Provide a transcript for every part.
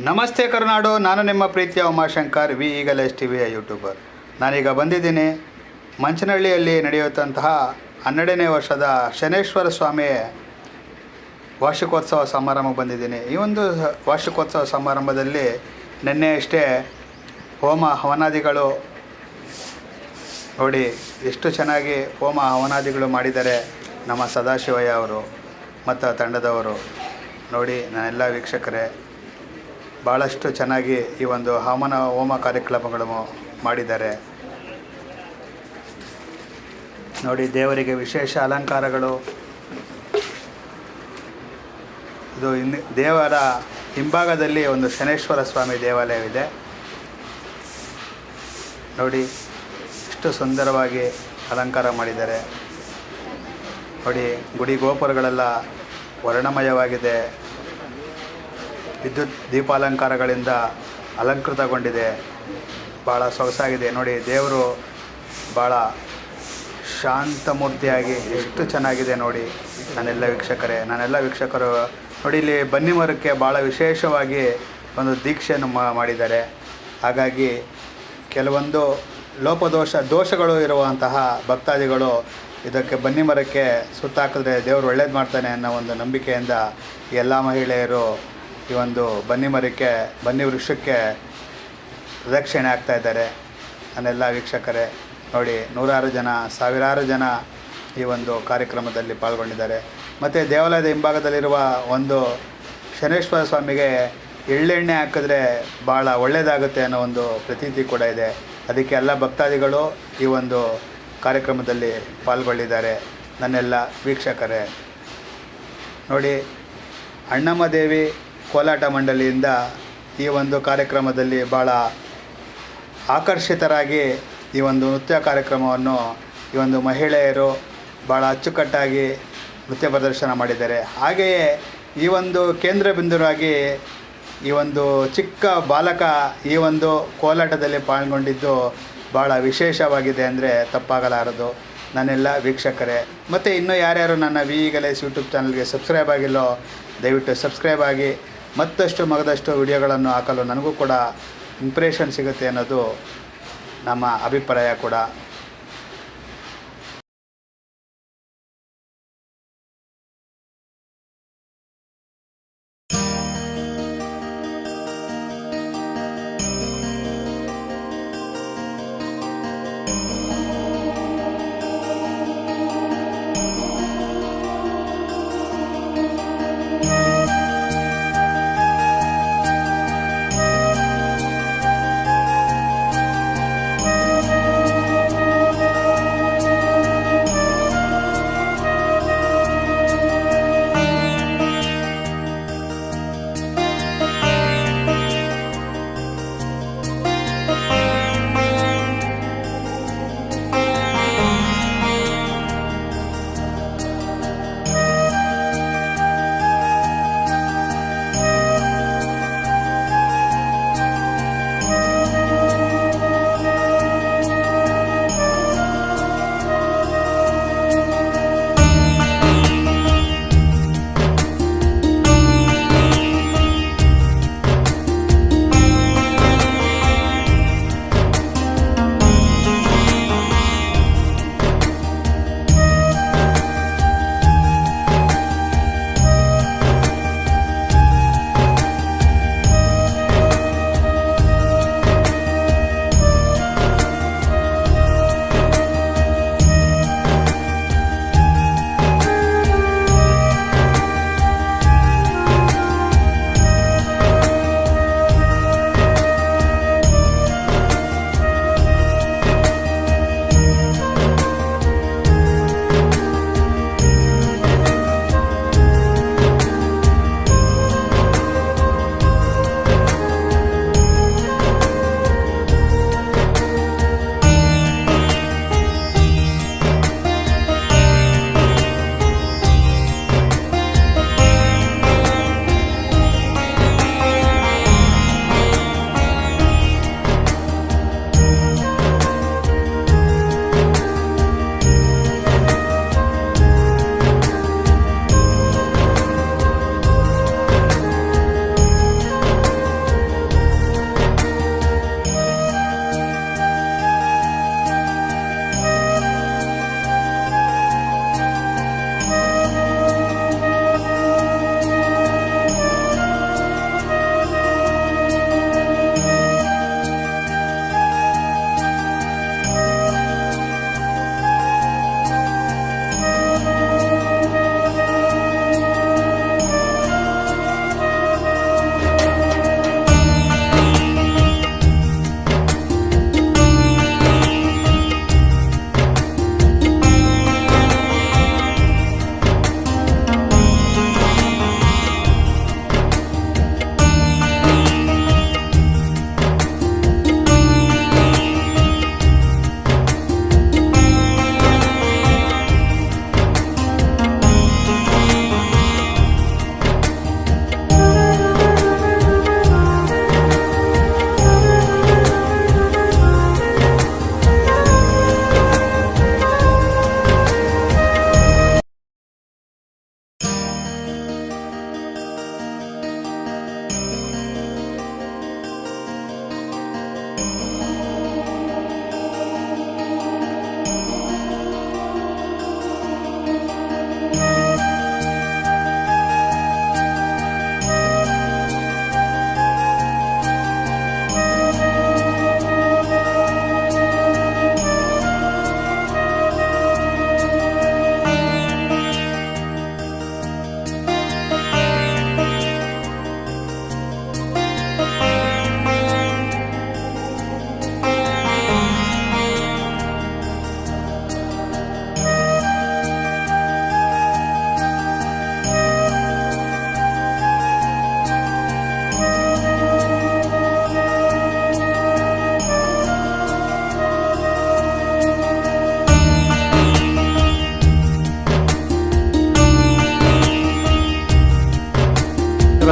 ನಮಸ್ತೆ ಕರುನಾಡು, ನಾನು ನಿಮ್ಮ ಪ್ರೀತಿಯ Umashankar, V eagles T ವಿಯ ಯೂಟ್ಯೂಬರ್. ನಾನೀಗ ಬಂದಿದ್ದೀನಿ. ಮಂಚನಹಳ್ಳಿಯಲ್ಲಿ ನಡೆಯುತ್ತಂತಹ ಹನ್ನೆರಡನೇ ವರ್ಷದ ಶನೇಶ್ವರ ಸ್ವಾಮಿ ವಾರ್ಷಿಕೋತ್ಸವ ಸಮಾರಂಭ ಬಂದಿದ್ದೀನಿ. ಈ ಒಂದು ವಾರ್ಷಿಕೋತ್ಸವ ಸಮಾರಂಭದಲ್ಲಿ ನಿನ್ನೆ ಅಷ್ಟೇ ಹೋಮ ಹವನಾದಿಗಳು ನೋಡಿ, ಎಷ್ಟು ಚೆನ್ನಾಗಿ ಹೋಮ ಹವನಾದಿಗಳು ಮಾಡಿದ್ದಾರೆ ನಮ್ಮ ಸದಾಶಿವಯ್ಯ ಅವರು ಮತ್ತು ತಂಡದವರು. ನೋಡಿ, ನಾನೆಲ್ಲ ವೀಕ್ಷಕರೇ. ಭಾಳಷ್ಟು ಚೆನ್ನಾಗಿ ಈ ಒಂದು ಹವನ ಹೋಮ ಕಾರ್ಯಕ್ರಮಗಳು ಮಾಡಿದ್ದಾರೆ. ನೋಡಿ, ದೇವರಿಗೆ ವಿಶೇಷ ಅಲಂಕಾರಗಳು. ಇದು ಇನ್, ದೇವರ ಹಿಂಭಾಗದಲ್ಲಿ ಒಂದು ಶನೇಶ್ವರ ಸ್ವಾಮಿ ದೇವಾಲಯವಿದೆ. ನೋಡಿ, ಎಷ್ಟು ಸುಂದರವಾಗಿ ಅಲಂಕಾರ ಮಾಡಿದ್ದಾರೆ. ನೋಡಿ, ಗುಡಿ ಗೋಪುರಗಳೆಲ್ಲ ವರ್ಣಮಯವಾಗಿದೆ. ವಿದ್ಯುತ್ ದೀಪಾಲಂಕಾರಗಳಿಂದ ಅಲಂಕೃತಗೊಂಡಿದೆ. ಭಾಳ ಸೊಗಸಾಗಿದೆ. ನೋಡಿ, ದೇವರು ಭಾಳ ಶಾಂತಮೂರ್ತಿಯಾಗಿ ಎಷ್ಟು ಚೆನ್ನಾಗಿದೆ ನೋಡಿ ನಾನೆಲ್ಲ ವೀಕ್ಷಕರೇ. ನಾನೆಲ್ಲ ವೀಕ್ಷಕರು ನೋಡಿ, ಇಲ್ಲಿ ಬನ್ನಿ ಮರಕ್ಕೆ ಭಾಳ ವಿಶೇಷವಾಗಿ ಒಂದು ದೀಕ್ಷೆಯನ್ನು ಮಾಡಿದ್ದಾರೆ. ಹಾಗಾಗಿ ಕೆಲವೊಂದು ಲೋಪದೋಷ ದೋಷಗಳು ಇರುವಂತಹ ಭಕ್ತಾದಿಗಳು ಇದಕ್ಕೆ ಬನ್ನಿ ಮರಕ್ಕೆ ಸುತ್ತಾಕಿದ್ರೆ ದೇವರು ಒಳ್ಳೇದು ಮಾಡ್ತಾನೆ ಅನ್ನೋ ಒಂದು ನಂಬಿಕೆಯಿಂದ ಎಲ್ಲ ಮಹಿಳೆಯರು ಈ ಒಂದು ಬನ್ನಿ ಮರಕ್ಕೆ ಬನ್ನಿ ವೃಕ್ಷಕ್ಕೆ ಪ್ರದಕ್ಷಿಣೆ ಆಗ್ತಾ ಇದ್ದಾರೆ. ನನ್ನೆಲ್ಲ ವೀಕ್ಷಕರೇ, ನೋಡಿ ನೂರಾರು ಜನ, ಸಾವಿರಾರು ಜನ ಈ ಒಂದು ಕಾರ್ಯಕ್ರಮದಲ್ಲಿ ಪಾಲ್ಗೊಂಡಿದ್ದಾರೆ. ಮತ್ತು ದೇವಾಲಯದ ಹಿಂಭಾಗದಲ್ಲಿರುವ ಒಂದು ಶನೇಶ್ವರ ಸ್ವಾಮಿಗೆ ಎಳ್ಳೆಣ್ಣೆ ಹಾಕಿದ್ರೆ ಭಾಳ ಒಳ್ಳೆಯದಾಗುತ್ತೆ ಅನ್ನೋ ಒಂದು ಪ್ರತೀತಿ ಕೂಡ ಇದೆ. ಅದಕ್ಕೆ ಎಲ್ಲ ಭಕ್ತಾದಿಗಳು ಈ ಒಂದು ಕಾರ್ಯಕ್ರಮದಲ್ಲಿ ಪಾಲ್ಗೊಳ್ಳಿದ್ದಾರೆ ನನ್ನೆಲ್ಲ ವೀಕ್ಷಕರೇ. ನೋಡಿ, ಅಣ್ಣಮ್ಮ ದೇವಿ ಕೋಲಾಟ ಮಂಡಳಿಯಿಂದ ಈ ಒಂದು ಕಾರ್ಯಕ್ರಮದಲ್ಲಿ ಭಾಳ ಆಕರ್ಷಿತರಾಗಿ ಈ ಒಂದು ನೃತ್ಯ ಕಾರ್ಯಕ್ರಮವನ್ನು ಈ ಒಂದು ಮಹಿಳೆಯರು ಭಾಳ ಅಚ್ಚುಕಟ್ಟಾಗಿ ನೃತ್ಯ ಪ್ರದರ್ಶನ ಮಾಡಿದ್ದಾರೆ. ಹಾಗೆಯೇ ಈ ಒಂದು ಕೇಂದ್ರ ಬಿಂದುವಾಗಿ ಈ ಒಂದು ಚಿಕ್ಕ ಬಾಲಕ ಈ ಒಂದು ಕೋಲಾಟದಲ್ಲಿ ಪಾಲ್ಗೊಂಡಿದ್ದು ಭಾಳ ವಿಶೇಷವಾಗಿದೆ ಅಂದರೆ ತಪ್ಪಾಗಲಾರದು. ನನ್ನೆಲ್ಲ ವೀಕ್ಷಕರೇ. ಮತ್ತು ಇನ್ನೂ ಯಾರ್ಯಾರು ನನ್ನ ವಿ ಗಲೇಸ್ ಯೂಟ್ಯೂಬ್ ಚಾನಲ್ಗೆ ಸಬ್ಸ್ಕ್ರೈಬ್ ಆಗಿಲ್ಲೋ, ದಯವಿಟ್ಟು ಸಬ್ಸ್ಕ್ರೈಬ್ ಆಗಿ ಮತ್ತಷ್ಟು ಮಗದಷ್ಟು ವಿಡಿಯೋಗಳನ್ನು ಹಾಕಲು ನನಗೂ ಕೂಡ ಇಂಪ್ರೆಷನ್ ಸಿಗುತ್ತೆ ಅನ್ನೋದು ನಮ್ಮ ಅಭಿಪ್ರಾಯ ಕೂಡ.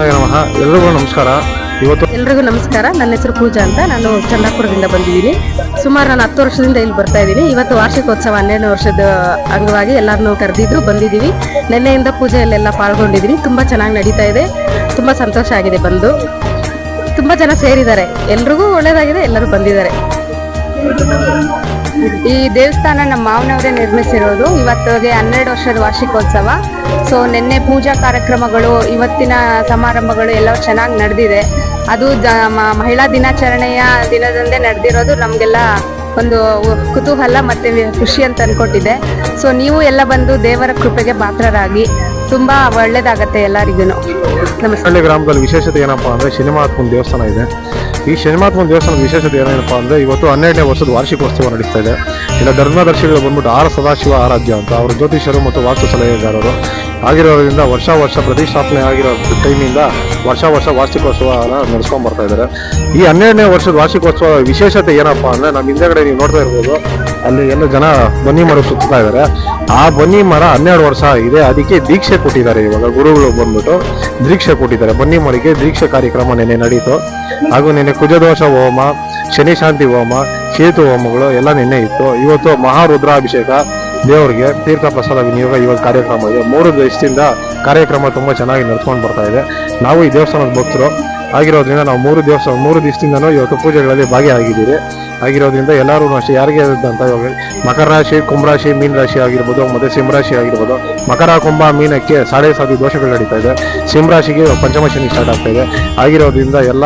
ಶ್ರೀನಿವಾಸನಾಯ ನಮಃ. ಎಲ್ರಿಗೂ ನಮಸ್ಕಾರ. ಇವತ್ತು ಎಲ್ರಿಗೂ ನಮಸ್ಕಾರ. ನನ್ನ ಹೆಸರು ಪೂಜಾ ಅಂತ. ನಾನು ಚಂದಾಪುರದಿಂದ ಬಂದಿದ್ದೀನಿ. ಸುಮಾರು ನಾನು ಹತ್ತು ವರ್ಷದಿಂದ ಇಲ್ಲಿ ಬರ್ತಾ ಇದ್ದೀನಿ. ಇವತ್ತು ವಾರ್ಷಿಕೋತ್ಸವ ಹನ್ನೆರಡು ವರ್ಷದ ಅಂಗವಾಗಿ ಎಲ್ಲರನ್ನೂ ಕರೆದಿದ್ರು ಬಂದಿದ್ದೀವಿ. ನಿನ್ನೆಯಿಂದ ಪೂಜೆಯಲ್ಲೆಲ್ಲ ಪಾಲ್ಗೊಂಡಿದ್ದೀನಿ. ತುಂಬ ಚೆನ್ನಾಗಿ ನಡೀತಾ ಇದೆ. ತುಂಬ ಸಂತೋಷ ಆಗಿದೆ ಬಂದು. ತುಂಬ ಜನ ಸೇರಿದ್ದಾರೆ. ಎಲ್ರಿಗೂ ಒಳ್ಳೆಯದಾಗಿದೆ ಎಲ್ಲರೂ ಬಂದಿದ್ದಾರೆ. ಈ ದೇವಸ್ಥಾನ ನಮ್ಮ ಮಾವನವರೇ ನಿರ್ಮಿಸಿರೋದು ಇವತ್ತಿಗೆ ಹನ್ನೆರಡು ವರ್ಷದ ವಾರ್ಷಿಕೋತ್ಸವ. ಸೊ ನಿನ್ನೆ ಪೂಜಾ ಕಾರ್ಯಕ್ರಮಗಳು, ಇವತ್ತಿನ ಸಮಾರಂಭಗಳು ಎಲ್ಲ ಚೆನ್ನಾಗಿ ನಡೆದಿದೆ. ಅದು ಮಹಿಳಾ ದಿನಾಚರಣೆಯ ದಿನದಂದೇ ನಡೆದಿರೋದು ನಮಗೆಲ್ಲ ಒಂದು ಕುತೂಹಲ ಮತ್ತು ಖುಷಿ ಅಂತ ಅನ್ಕೊಟ್ಟಿದೆ. ಸೊ ನೀವು ಎಲ್ಲ ಬಂದು ದೇವರ ಕೃಪೆಗೆ ಪಾತ್ರರಾಗಿ. ತುಂಬಾ ಒಳ್ಳೇದಾಗತ್ತೆ ಎಲ್ಲರಿಗೂ ಹಳ್ಳಿ ಗ್ರಾಮದಲ್ಲಿ ವಿಶೇಷತೆ ಏನಪ್ಪಾ ಅಂದ್ರೆ ಶನಿಮಾತ್ಮನ ದೇವಸ್ಥಾನ ಇದೆ. ಈ ಶನಿಮಾತ್ಮನ್ ದೇವಸ್ಥಾನದ ವಿಶೇಷತೆ ಏನೇನಪ್ಪ ಅಂದ್ರೆ ಇವತ್ತು ಹನ್ನೆರಡನೇ ವರ್ಷದ ವಾರ್ಷಿಕೋತ್ಸವ ನಡೀತಾ ಇದೆ. ಇಲ್ಲ ಧರ್ಮದರ್ಶಿಗಳು ಬಂದ್ಬಿಟ್ಟು ಆರ ಸದಾಶಿವ ಆರಾಧ್ಯ ಅಂತ ಅವರು ಜ್ಯೋತಿಷರು ಮತ್ತು ವಾಸ್ತು ಸಲಹೆಗಾರರು. ಆಗಿರೋದ್ರಿಂದ ವರ್ಷ ವರ್ಷ ಪ್ರತಿಷ್ಠಾಪನೆ ಆಗಿರೋ ಟೈಮಿಂದ ವರ್ಷ ವರ್ಷ ವಾರ್ಷಿಕೋತ್ಸವ ನಡೆಸ್ಕೊಂಡ್ ಬರ್ತಾ ಇದ್ದಾರೆ ಈ ಹನ್ನೆರಡನೇ ವರ್ಷದ ವಾರ್ಷಿಕೋತ್ಸವ ವಿಶೇಷತೆ ಏನಪ್ಪಾ ಅಂದ್ರೆ ನಮ್ಮ ಹಿಂದೆಗಡೆ ನೀವು ನೋಡ್ತಾ ಇರ್ಬೋದು, ಅಲ್ಲಿ ಎಲ್ಲ ಜನ ಬನ್ನಿ ಮರ ಸುತ್ತಾ ಇದ್ದಾರೆ ಆ ಬನ್ನಿ ಮರ ಹನ್ನೆರಡು ವರ್ಷ ಇದೆ. ಅದಕ್ಕೆ ದೀಕ್ಷೆ ಕೊಟ್ಟಿದ್ದಾರೆ. ಇವಾಗ ಗುರುಗಳು ಬಂದ್ಬಿಟ್ಟು ದೀಕ್ಷೆ ಕೊಟ್ಟಿದ್ದಾರೆ. ಬನ್ನಿ ಮರಿಗೆ ದೀಕ್ಷೆ ಕಾರ್ಯಕ್ರಮ ನೆನೆ ನಡೀತು. ಹಾಗೂ ನಿನ್ನೆ ಕುಜದೋಷ ಹೋಮ ಶನಿ ಶಾಂತಿ ಹೋಮ, ಕೇತು ಹೋಮಗಳು ಎಲ್ಲ ನಿನ್ನೆ ಇತ್ತು. ಇವತ್ತು ಮಹಾರುದ್ರಾಭಿಷೇಕ, ದೇವರಿಗೆ ತೀರ್ಥ ಪ್ರಸಾದ ವಿನಿಯೋಗ ಇವತ್ತು ಕಾರ್ಯಕ್ರಮ ಇದೆ. ಮೂರು ದಿವಸದಿಂದ ಕಾರ್ಯಕ್ರಮ ತುಂಬಾ ಚೆನ್ನಾಗಿ ನಡ್ಕೊಂಡು ಬರ್ತಾ ಇದೆ. ನಾವು ಈ ದೇವಸ್ಥಾನದ ಭಕ್ತರು ಆಗಿರೋದ್ರಿಂದ ನಾವು ಮೂರು ದಿವಸ, ಮೂರು ದಿವಸದಿಂದನೂ ಇವತ್ತು ಪೂಜೆಗಳಲ್ಲಿ ಭಾಗಿಯಾಗಿದ್ದೀರಿ. ಆಗಿರೋದ್ರಿಂದ ಎಲ್ಲರೂ ಅಷ್ಟೇ, ಯಾರಿಗೆ ಅಂತ ಮಕರ ರಾಶಿ ಕುಂಭರಾಶಿ ಮೀನ ರಾಶಿ ಆಗಿರ್ಬೋದು, ಮತ್ತು ಸಿಂಹರಾಶಿ ಆಗಿರ್ಬೋದು, ಮಕರ, ಕುಂಭ, ಮೀನಕ್ಕೆ ಸಾಡೆ ಸಾಧು ದೋಷಗಳು ನಡೀತಾ ಇದೆ. ಸಿಂಹರಾಶಿಗೆ ಪಂಚಮ ಶನಿ ಸ್ಟಾರ್ಟ್ ಆಗ್ತಾ ಇದೆ. ಆಗಿರೋದ್ರಿಂದ ಎಲ್ಲ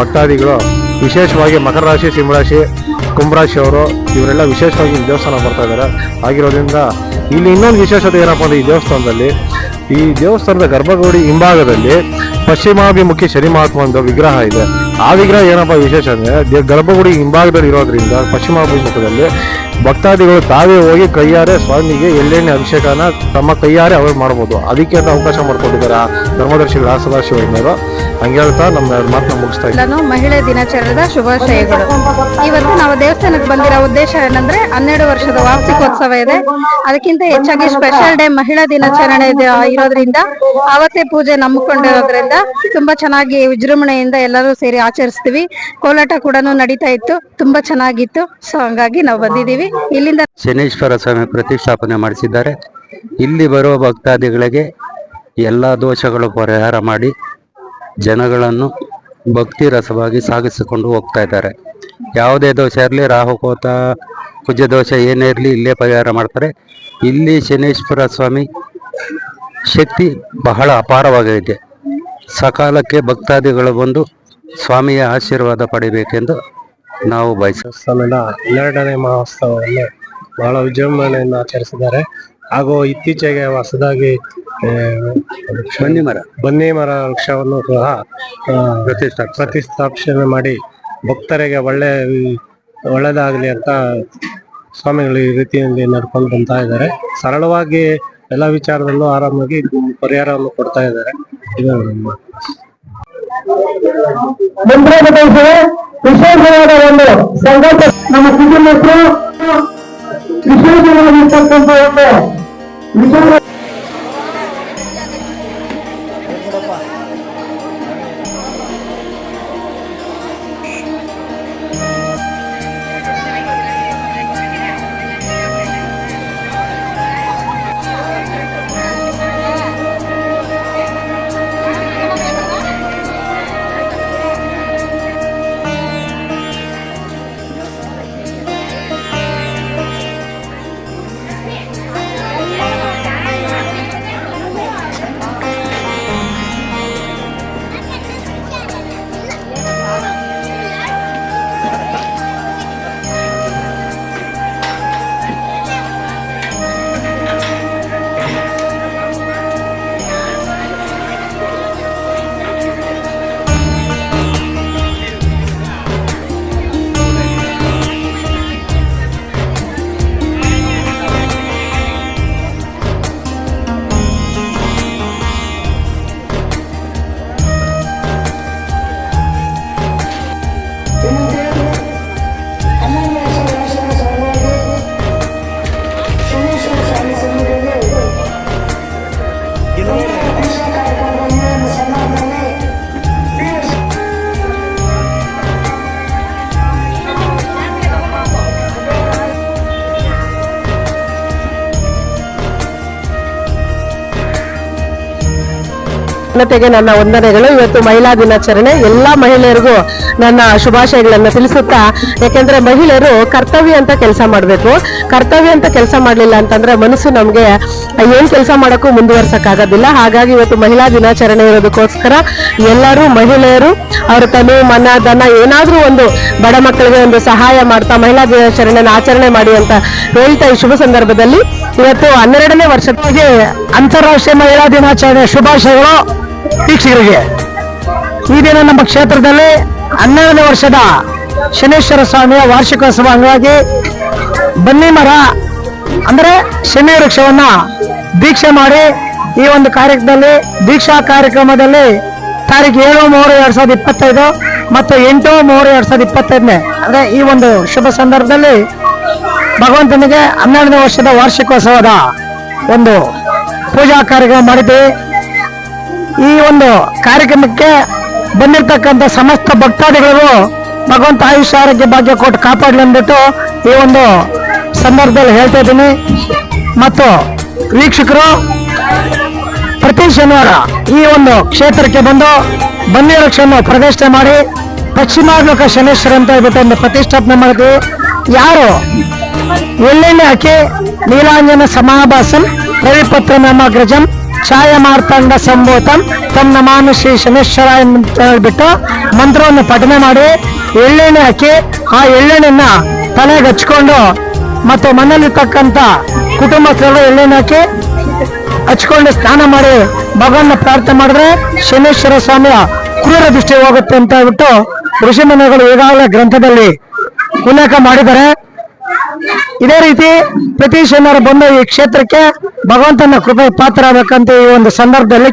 ಭಕ್ತಾದಿಗಳು, ವಿಶೇಷವಾಗಿ ಮಕರ ರಾಶಿ ಸಿಂಹರಾಶಿ ಕುಂಭರಾಶಿ ಅವರು, ಇವರೆಲ್ಲ ವಿಶೇಷವಾಗಿ ದೇವಸ್ಥಾನ ಬರ್ತಾ ಇದ್ದಾರೆ. ಆಗಿರೋದ್ರಿಂದ ಇಲ್ಲಿ ಇನ್ನೊಂದು ವಿಶೇಷತೆ ಏನಪ್ಪ ಅಂದ್ರೆ ಈ ದೇವಸ್ಥಾನದಲ್ಲಿ ಈ ದೇವಸ್ಥಾನದ ಗರ್ಭಗುಡಿ ಹಿಂಭಾಗದಲ್ಲಿ ಪಶ್ಚಿಮಾಭಿಮುಖಿ ಶನಿ ವಿಗ್ರಹ ಇದೆ. ಆ ವಿಗ್ರಹ ಏನಪ್ಪ ವಿಶೇಷ ಅಂದ್ರೆ ಗರ್ಭಗುಡಿ ಹಿಂಭಾಗದಲ್ಲಿ ಇರೋದ್ರಿಂದ ಪಶ್ಚಿಮಾಭಿಮುಖದಲ್ಲಿ ಭಕ್ತಾದಿಗಳು ತಾವೇ ಹೋಗಿ ಕೈಯಾರೆ ಸ್ವಾಮಿಗೆ ಎಳ್ಳೆಣ್ಣೆ ಅಭಿಷೇಕನ ತಮ್ಮ ಕೈಯಾರೆ ಅವರು ಮಾಡ್ಬೋದು. ಅದಕ್ಕೆ ಅಂತ ಅವಕಾಶ ಮಾಡಿಕೊಟ್ಟಿದ್ದಾರೆ ಧರ್ಮದರ್ಶಿ ಆ ಸದಾಶಿವಯ್ಯನವರು ಹಂಗೆ ಹೇಳ್ತಾ ನಮ್ಮ ಮಾತನ್ನ ಮುಗಿಸ್ತಾ ಎಲ್ಲಾನು ಮಹಿಳೆ ದಿನಾಚರಣೆದ ಶುಭಾಶಯಗಳು. ಇವತ್ತು ನಾವು ದೇವಸ್ಥಾನಕ್ಕೆ ಬಂದಿರೋ ಉದ್ದೇಶ ಏನಂದ್ರೆ ಹನ್ನೆರಡು ವರ್ಷದ ವಾರ್ಷಿಕೋತ್ಸವ ಇದೆ. ಅದಕ್ಕಿಂತ ಹೆಚ್ಚಾಗಿ ಸ್ಪೆಷಲ್ ಡೇ ಮಹಿಳಾ ದಿನಾಚರಣೆ ಇರೋದ್ರಿಂದ. ಅವತ್ತೇ ಪೂಜೆ ನಂಬಿಕೊಂಡಿರೋದ್ರಿಂದ ತುಂಬಾ ಚೆನ್ನಾಗಿ ವಿಜೃಂಭಣೆಯಿಂದ ಎಲ್ಲರೂ ಸೇರಿ ಆಚರಿಸ್ತೀವಿ. ಕೋಲಾಟ ಕೂಡ ನಡೀತಾ ಇತ್ತು. ತುಂಬಾ ಚೆನ್ನಾಗಿತ್ತು. ಸೊ ಹಂಗಾಗಿ ನಾವು ಇಲ್ಲಿಂದ ಶನೇಶ್ವರ ಸ್ವಾಮಿ ಪ್ರತಿಷ್ಠಾಪನೆ ಮಾಡಿಸಿದ್ದಾರೆ. ಇಲ್ಲಿ ಬರುವ ಭಕ್ತಾದಿಗಳಿಗೆ ಎಲ್ಲ ದೋಷಗಳು ಪರಿಹಾರ ಮಾಡಿ ಜನಗಳನ್ನು ಭಕ್ತಿ ರಸವಾಗಿ ಸಾಗಿಸಿಕೊಂಡು ಹೋಗ್ತಾ ಇದ್ದಾರೆ. ಯಾವುದೇ ದೋಷ ಇರಲಿ, ರಾಹುಕೋತ ಕುಜ ದೋಷ ಏನೇ ಇರಲಿ, ಇಲ್ಲೇ ಪರಿಹಾರ ಮಾಡ್ತಾರೆ. ಇಲ್ಲಿ ಶನೇಶ್ವರ ಸ್ವಾಮಿ ಶಕ್ತಿ ಬಹಳ ಅಪಾರವಾಗಿದೆ ಸಕಾಲಕ್ಕೆ ಭಕ್ತಾದಿಗಳು ಬಂದು ಸ್ವಾಮಿಯ ಆಶೀರ್ವಾದ ಪಡಿಬೇಕೆಂದು ನಾವು ದೇವಸ್ಥಾನದ ಹನ್ನೆರಡನೇ ಮಹೋತ್ಸವವನ್ನು ಬಹಳ ವಿಜೃಂಭಣೆಯಿಂದ ಆಚರಿಸಿದ್ದಾರೆ. ಹಾಗೂ ಇತ್ತೀಚೆಗೆ ಹೊಸದಾಗಿ ಬನ್ನಿ ಮರ. ಬನ್ನಿ ಮರ ವೃಕ್ಷವನ್ನು ಸಹ ಆ, ಪ್ರತಿಷ್ಠಾಪಿಸಿದ್ದಾರೆ. ಪ್ರತಿಷ್ಠಾಪನೆ ಮಾಡಿ ಭಕ್ತರಿಗೆ ಒಳ್ಳೆ ಒಳ್ಳೆಯದಾಗಲಿ ಅಂತ ಸ್ವಾಮಿಗಳು ಈ ರೀತಿಯಲ್ಲಿ ನಡ್ಕೊಂಡು ಬಂತಾ ಇದ್ದಾರೆ. ಸರಳವಾಗಿ ಎಲ್ಲ ವಿಚಾರದಲ್ಲೂ ಆರಾಮಾಗಿ ಪರಿಹಾರವನ್ನು ಕೊಡ್ತಾ ಇದ್ದಾರೆ. ಇದು ವಿಶೇಷವಾದ ಒಂದು ಸಂಘಟ ನಮ್ಮ ಕುಟುಂಬಕ್ಕೂ ವಿಶೇಷವಾಗಿರ್ತಕ್ಕಂಥ ಒಂದು ವಿಶೇಷ ಜನತೆಗೆ ನನ್ನ ವಂದನೆಗಳು. ಇವತ್ತು ಮಹಿಳಾ ದಿನಾಚರಣೆ. ಎಲ್ಲಾ ಮಹಿಳೆಯರಿಗೂ ನನ್ನ ಶುಭಾಶಯಗಳನ್ನು ತಿಳಿಸುತ್ತಾ, ಯಾಕೆಂದ್ರೆ ಮಹಿಳೆಯರು ಕರ್ತವ್ಯ ಅಂತ ಕೆಲಸ ಮಾಡಬೇಕು. ಕರ್ತವ್ಯ ಅಂತ ಕೆಲಸ ಮಾಡಲಿಲ್ಲ ಅಂತಂದ್ರೆ ಮನಸ್ಸು ನಮಗೆ ಏನ್ ಕೆಲಸ ಮಾಡೋಕ್ಕೂ ಮುಂದುವರ್ಸಕ್ಕಾಗೋದಿಲ್ಲ. ಹಾಗಾಗಿ ಇವತ್ತು ಮಹಿಳಾ ದಿನಾಚರಣೆ ಇರೋದಕ್ಕೋಸ್ಕರ ಎಲ್ಲರೂ ಮಹಿಳೆಯರು, ಅವರ ತನು, ಮನ, ಧನ ಏನಾದ್ರೂ ಒಂದು ಬಡ ಮಕ್ಕಳಿಗೆ ಒಂದು ಸಹಾಯ ಮಾಡ್ತಾ ಮಹಿಳಾ ದಿನಾಚರಣೆನ ಆಚರಣೆ ಮಾಡಿ ಅಂತ ಹೇಳ್ತಾ ಈ ಶುಭ ಸಂದರ್ಭದಲ್ಲಿ. ಇವತ್ತು ಹನ್ನೆರಡನೇ ವರ್ಷಕ್ಕೆ ಅಂತಾರಾಷ್ಟ್ರೀಯ ಮಹಿಳಾ ದಿನಾಚರಣೆ. ಶುಭಾಶಯಗಳು. ವೀಕ್ಷಕರಿಗೆ, ಈ ದಿನ ನಮ್ಮ ಕ್ಷೇತ್ರದಲ್ಲಿ ಹನ್ನೆರಡನೇ ವರ್ಷದ ಶನೇಶ್ವರ ಸ್ವಾಮಿಯ ವಾರ್ಷಿಕೋತ್ಸವ ಅಂಗವಾಗಿ ಬನ್ನಿ ಮರ, ಅಂದ್ರೆ ಶನಿ ವೃಕ್ಷವನ್ನ ದೀಕ್ಷೆ ಮಾಡಿ ಈ ಒಂದು ಕಾರ್ಯಕ್ರಮದಲ್ಲಿ, ದೀಕ್ಷಾ ಕಾರ್ಯಕ್ರಮದಲ್ಲಿ ತಾರೀಕು ಏಳು ಮೂರು ಎರಡ್ ಸಾವಿರದ ಇಪ್ಪತ್ತೈದು ಮತ್ತು ಎಂಟು ಮೂರು ಎರಡ್ ಸಾವಿರದ ಇಪ್ಪತ್ತೈದನೇ, ಅಂದ್ರೆ ಈ ಒಂದು ಶುಭ ಸಂದರ್ಭದಲ್ಲಿ ಭಗವಂತನಿಗೆ ಹನ್ನೆರಡನೇ ವರ್ಷದ ವಾರ್ಷಿಕೋತ್ಸವದ ಒಂದು ಪೂಜಾ ಕಾರ್ಯಕ್ರಮ ಮಾಡಿದ್ದೀವಿ. ಈ ಒಂದು ಕಾರ್ಯಕ್ರಮಕ್ಕೆ ಬಂದಿರತಕ್ಕಂಥ ಸಮಸ್ತ ಭಕ್ತಾದಿಗಳು ಭಗವಂತ ಆಯುಷ್ ಆರೋಗ್ಯ ಭಾಗ್ಯ ಕೊಟ್ಟು ಕಾಪಾಡಲಿ ಅಂದ್ಬಿಟ್ಟು ಈ ಒಂದು ಸಂದರ್ಭದಲ್ಲಿ ಹೇಳ್ತಾ ಇದ್ದೀನಿ. ಮತ್ತು ವೀಕ್ಷಕರು, ಪ್ರತಿ ಶನಿವಾರ ಈ ಒಂದು ಕ್ಷೇತ್ರಕ್ಕೆ ಬಂದು ಬನ್ನಿ ವೃಕ್ಷವನ್ನು ಪ್ರತಿಷ್ಠೆ ಮಾಡಿ ಪಶ್ಚಿಮಾತ್ಮಕ ಶನೇಶ್ವರ ಅಂತ ಹೇಳ್ಬಿಟ್ಟು ಒಂದು ಪ್ರತಿಷ್ಠಾಪನೆ ಮಾಡಿದ್ವಿ. ಯಾರು? ಎಳ್ಳೆಣ್ಣೆ ಹಾಕಿ ನೀಲಾಂಜನ ಸಮಾಭಾಸಂ ರವಿಪತ್ರ ನಾಮಗ್ರಜಂ ಛಾಯ ಮಾರ್ತಾಂಡ ಸಂಭೂತಂ ತನ್ನ ಮಾನು ಶ್ರೀ ಶನೇಶ್ವರ ಅಂತ ಹೇಳ್ಬಿಟ್ಟು ಮಂತ್ರವನ್ನು ಪಠನೆ ಮಾಡಿ, ಎಳ್ಳೆಣ್ಣೆ ಹಾಕಿ, ಆ ಎಳ್ಳೆಣ್ಣೆನ ತಲೆಗೆ ಹಚ್ಕೊಂಡು ಮತ್ತು ಮನೆಯಲ್ಲಿರ್ತಕ್ಕಂಥ ಕುಟುಂಬಸ್ಥರು ಎಳ್ಳೆಣ್ಣೆ ಹಾಕಿ ಹಚ್ಕೊಂಡು ಸ್ನಾನ ಮಾಡಿ ಭಗವನ್ನ ಪ್ರಾರ್ಥನೆ ಮಾಡಿದ್ರೆ ಶನೇಶ್ವರ ಸ್ವಾಮಿಯ ಕ್ರೂರ ದೃಷ್ಟಿ ಹೋಗುತ್ತೆ ಅಂತ ಹೇಳ್ಬಿಟ್ಟು ಋಷಿ ಮನೆಗಳು ಈಗಾಗಲೇ ಗ್ರಂಥದಲ್ಲಿ ಉಲ್ಲೇಖ ಮಾಡಿದ್ದಾರೆ. ಇದೇ ರೀತಿ ಪ್ರತಿ ಶನಿವಾರ ಬಂದ ಈ ಕ್ಷೇತ್ರಕ್ಕೆ ಭಗವಂತನ ಕೃಪೆ ಪಾತ್ರ ಆಗಬೇಕಂತ ಈ ಒಂದು ಸಂದರ್ಭದಲ್ಲಿ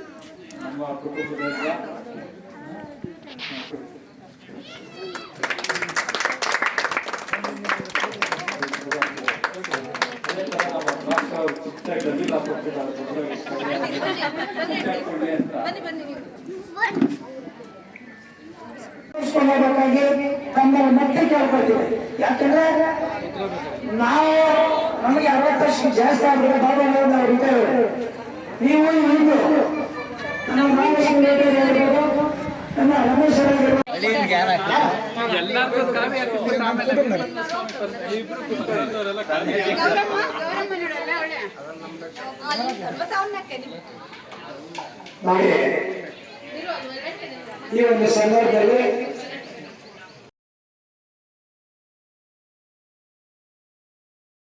ನಮ್ಮ ಕುಟುಂಬದ ಚಿಕ್ಕ ಗದಿಲ ಕೊಟ್ಟಿದ್ದಾರೆ ಮಾಡಬೇಕಾಗಿ ತಮ್ಮಲ್ಲಿ ಮತ್ತೆ ಕೇಳ್ಕೊಳ್ತೀವಿ ಯಾಕಂದ್ರೆ ನಾವು ನಮಗೆ ಅರವತ್ತು ವರ್ಷ ಜಾಸ್ತಿ ಆಗ್ಬಿಟ್ಟು ಬಾಬಾ ನಾವು ರಿಟೈರ್ ನೀವು ಇಂದು ನಮ್ಮ ನಮ್ಮ ರಮೇಶ್ ನೋಡಿ ಈ ಒಂದು ಸಂದರ್ಭದಲ್ಲಿ